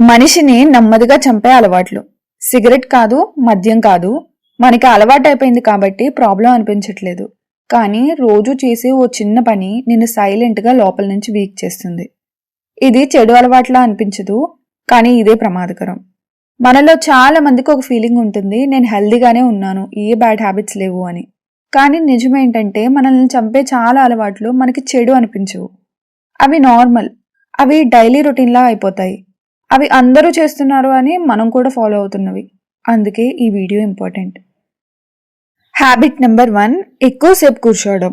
మనిషిని నెమ్మదిగా చంపే అలవాట్లు. సిగరెట్ కాదు మద్యం కాదు. మనకి అలవాటు అయిపోయింది కాబట్టి ప్రాబ్లం అనిపించట్లేదు. కానీ రోజు చేసే ఓ చిన్న పని నిన్ను సైలెంట్గా లోపల నుంచి వీక్ చేస్తుంది. ఇది చెడు అలవాట్లా అనిపించదు కానీ ఇదే ప్రమాదకరం. మనలో చాలా మందికి ఒక ఫీలింగ్ ఉంటుంది నేను హెల్దీగానే ఉన్నాను ఏ బ్యాడ్ హ్యాబిట్స్ లేవు అని. కానీ నిజమేంటంటే మనల్ని చంపే చాలా అలవాట్లు మనకి చెడు అనిపించవు. అవి నార్మల్. అవి డైలీ రొటీన్లా అయిపోతాయి. అవి అందరూ చేస్తున్నారు అని మనం కూడా ఫాలో అవుతున్నవి. అందుకే ఈ video important habit number one ఎక్కువసేపు కూర్చోవడం.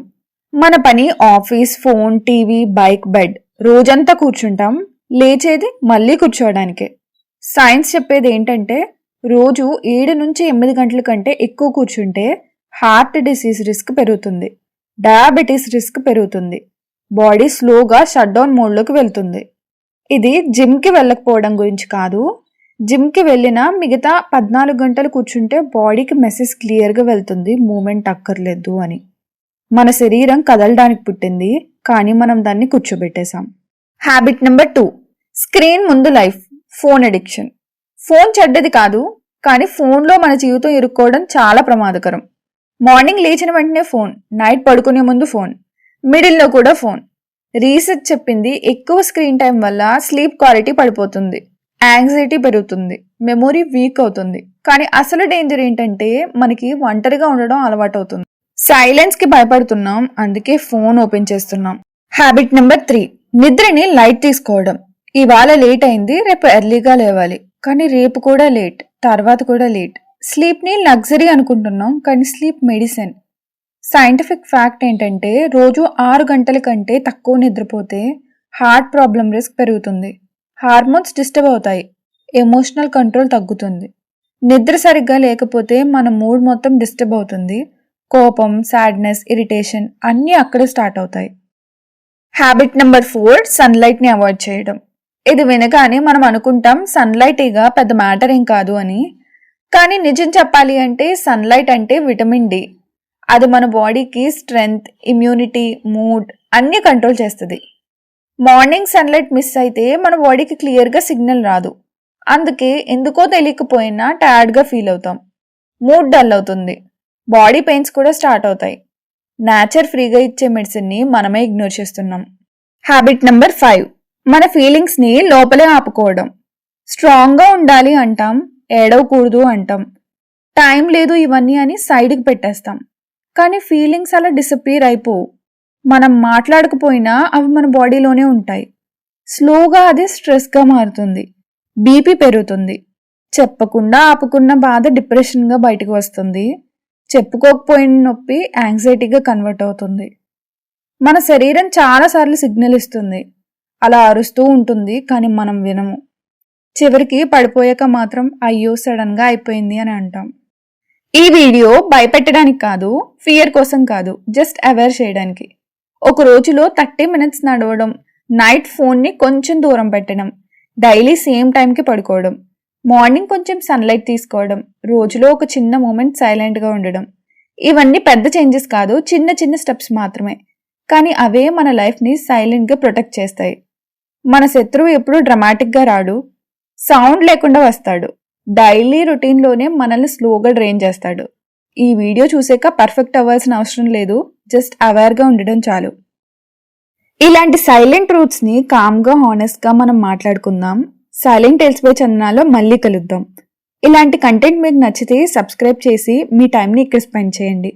మన పని office phone TV bike bed రోజంతా కూర్చుంటాం లేచేది మళ్ళీ కూర్చోవడానికే. సైన్స్ చెప్పేది ఏంటంటే రోజు ఏడు నుంచి ఎనిమిది గంటల కంటే ఎక్కువ కూర్చుంటే హార్ట్ డిసీజ్ రిస్క్ పెరుగుతుంది. డయాబెటీస్ రిస్క్ పెరుగుతుంది. బాడీ స్లోగా షట్ డౌన్ మోడ్లోకి వెళ్తుంది. ఇది జిమ్కి వెళ్ళకపోవడం గురించి కాదు. జిమ్కి వెళ్ళిన మిగతా పద్నాలుగు గంటలు కూర్చుంటే బాడీకి మెసేజ్ క్లియర్గా వెళ్తుంది. మూమెంట్ అక్కర్లేదు అని. మన శరీరం కదలడానికి పుట్టింది. కానీ మనం దాన్ని కూర్చోబెట్టేశాం. హ్యాబిట్ నెంబర్ టూ స్క్రీన్ ముందు లైఫ్ ఫోన్ అడిక్షన్ ఫోన్ చెడ్డది కాదు. కానీ ఫోన్లో మన జీవితం ఇరుక్కోవడం చాలా ప్రమాదకరం. మార్నింగ్ లేచిన వెంటనే ఫోన్ నైట్ పడుకునే ముందు ఫోన్ మిడిల్లో కూడా ఫోన్ రీసెర్చ్ చెప్పింది ఎక్కువ స్క్రీన్ టైం వల్ల స్లీప్ క్వాలిటీ పడిపోతుంది. యాంగ్జైటీ పెరుగుతుంది. మెమొరీ వీక్ అవుతుంది. కానీ అసలు డేంజర్ ఏంటంటే మనకి ఒంటరిగా ఉండడం అలవాటు అవుతుంది సైలెన్స్కి భయపడుతున్నాం. అందుకే ఫోన్ ఓపెన్ చేస్తున్నాం. Habit number three. నిద్రని లైట్ తీసుకోవడం. ఇవాళ లేట్ అయింది. రేపు ఎర్లీగా లేవాలి. కానీ రేపు కూడా లేట్. తర్వాత కూడా లేట్. స్లీప్ని లగ్జరీ అనుకుంటున్నాం. కానీ స్లీప్ మెడిసిన్. సైంటిఫిక్ ఫ్యాక్ట్ ఏంటంటే రోజు ఆరు గంటల కంటే తక్కువ నిద్రపోతే హార్ట్ ప్రాబ్లం రిస్క్ పెరుగుతుంది. హార్మోన్స్ డిస్టర్బ్ అవుతాయి. ఎమోషనల్ కంట్రోల్ తగ్గుతుంది. నిద్ర సరిగ్గా లేకపోతే మన మూడ్ మొత్తం డిస్టర్బ్ అవుతుంది. కోపం సాడ్నెస్ ఇరిటేషన్ అన్నీ అక్కడ స్టార్ట్ అవుతాయి. హ్యాబిట్ నెంబర్ ఫోర్ సన్లైట్ని అవాయిడ్ చేయడం. ఇది వినగానే మనం అనుకుంటాం సన్లైట్ ఇక పెద్ద మ్యాటర్ ఏం కాదు అని. కానీ నిజం చెప్పాలి అంటే సన్లైట్ అంటే విటమిన్ డి అది మన బాడీకి స్ట్రెంగ్త్ ఇమ్యూనిటీ మూడ్ అన్నీ కంట్రోల్ చేస్తుంది. మార్నింగ్ సన్లైట్ మిస్ అయితే మన బాడీకి క్లియర్గా సిగ్నల్ రాదు. అందుకే ఎందుకో తెలియకపోయినా టైర్డ్గా ఫీల్ అవుతాం. మూడ్ డల్ అవుతుంది. బాడీ పెయిన్స్ కూడా స్టార్ట్ అవుతాయి. నేచర్ ఫ్రీగా ఇచ్చే మెడిసిన్ని మనమే ఇగ్నోర్ చేస్తున్నాం. Habit number five. మన ఫీలింగ్స్ని లోపలే ఆపుకోవడం. స్ట్రాంగ్గా ఉండాలి అంటాం ఏడవకూడదు అంటాం. టైం లేదు ఇవన్నీ అని సైడ్కి పెట్టేస్తాం. కానీ ఫీలింగ్స్ అలా డిసప్పీర్ అయిపోవు. మనం మాట్లాడకపోయినా అవి మన బాడీలోనే ఉంటాయి. స్లోగా అది స్ట్రెస్గా మారుతుంది. బీపీ పెరుగుతుంది. చెప్పకుండా ఆపుకున్న బాధ డిప్రెషన్గా బయటకు వస్తుంది. చెప్పుకోకపోయిన నొప్పి యాంగ్జైటీగా కన్వర్ట్ అవుతుంది. మన శరీరం చాలాసార్లు సిగ్నల్ ఇస్తుంది. అలా అరుస్తూ ఉంటుంది కానీ మనం వినము. చివరికి పడిపోయాక మాత్రం అయ్యో సడన్గా అయిపోయింది అని అంటాం. ఈ వీడియో భయపెట్టడానికి కాదు ఫియర్ కోసం కాదు జస్ట్ అవేర్ చేయడానికి. ఒక రోజులో థర్టీ మినిట్స్ నడవడం నైట్ ఫోన్ని కొంచెం దూరం పెట్టడం డైలీ సేమ్ టైంకి పడుకోవడం మార్నింగ్ కొంచెం సన్లైట్ తీసుకోవడం రోజులో ఒక చిన్న మూమెంట్ సైలెంట్గా ఉండడం. ఇవన్నీ పెద్ద చేంజెస్ కాదు చిన్న చిన్న స్టెప్స్ మాత్రమే. కానీ అవే మన లైఫ్ని సైలెంట్గా ప్రొటెక్ట్ చేస్తాయి. మన శత్రువు ఎప్పుడు డ్రమాటిక్గా రాడు సౌండ్ లేకుండా వస్తాడు. డైలీ రొటీన్లోనే మనల్ని స్లోగా డ్రైన్ చేస్తాడు. ఈ వీడియో చూసాక పర్ఫెక్ట్ అవ్వాల్సిన అవసరం లేదు. జస్ట్ అవేర్గా ఉండడం చాలు. ఇలాంటి సైలెంట్ రూట్స్ని కామ్గా హానెస్ట్గా మనం మాట్లాడుకుందాం. సైలెంట్ ఎల్స్పై చందనాలో మళ్ళీ కలుద్దాం. ఇలాంటి కంటెంట్ మీకు నచ్చితే సబ్స్క్రైబ్ చేసి మీ టైంని ఇక్కడ స్పెండ్ చేయండి.